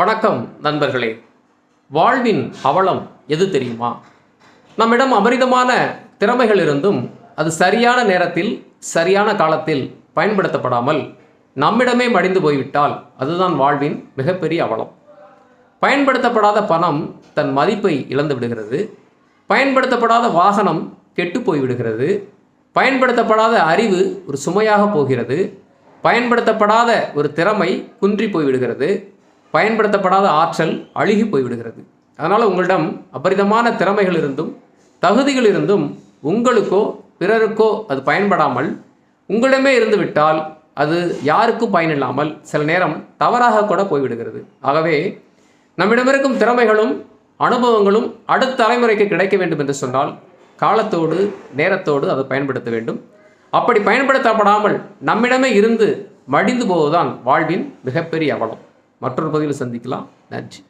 வணக்கம் நண்பர்களே. வாழ்வின் அவலம் எது தெரியுமா? நம்மிடம் அபரிதமான திறமைகள் இருந்தும் அது சரியான நேரத்தில் சரியான காலத்தில் பயன்படுத்தப்படாமல் நம்மிடமே மடிந்து போய்விட்டால் அதுதான் வாழ்வின் மிகப்பெரிய அவலம். பயன்படுத்தப்படாத பணம் தன் மதிப்பை இழந்து விடுகிறது. பயன்படுத்தப்படாத வாகனம் கெட்டு போய்விடுகிறது. பயன்படுத்தப்படாத அறிவு ஒரு சுமையாக போகிறது. பயன்படுத்தப்படாத ஒரு திறமை குன்றி போய்விடுகிறது. பயன்படுத்தப்படாத ஆற்றல் அழுகி போய்விடுகிறது. அதனால் உங்களிடம் அபரிதமான திறமைகள் இருந்தும் தகுதிகள் இருந்தும் உங்களுக்கோ பிறருக்கோ அது பயன்படாமல் உங்களிடமே இருந்துவிட்டால் அது யாருக்கும் பயனில்லாமல் சில நேரம் தவறாக கூட போய்விடுகிறது. ஆகவே நம்மிடமிருக்கும் திறமைகளும் அனுபவங்களும் அடுத்த தலைமுறைக்கு கிடைக்க வேண்டும் என்று சொன்னால் காலத்தோடு நேரத்தோடு அதை பயன்படுத்த வேண்டும். அப்படி பயன்படுத்தப்படாமல் நம்மிடமே இருந்து மடிந்து போவதுதான் வாழ்வின் மிகப்பெரிய அவலம். மற்றொரு பதிவில் சந்திக்கலாம். நன்றி.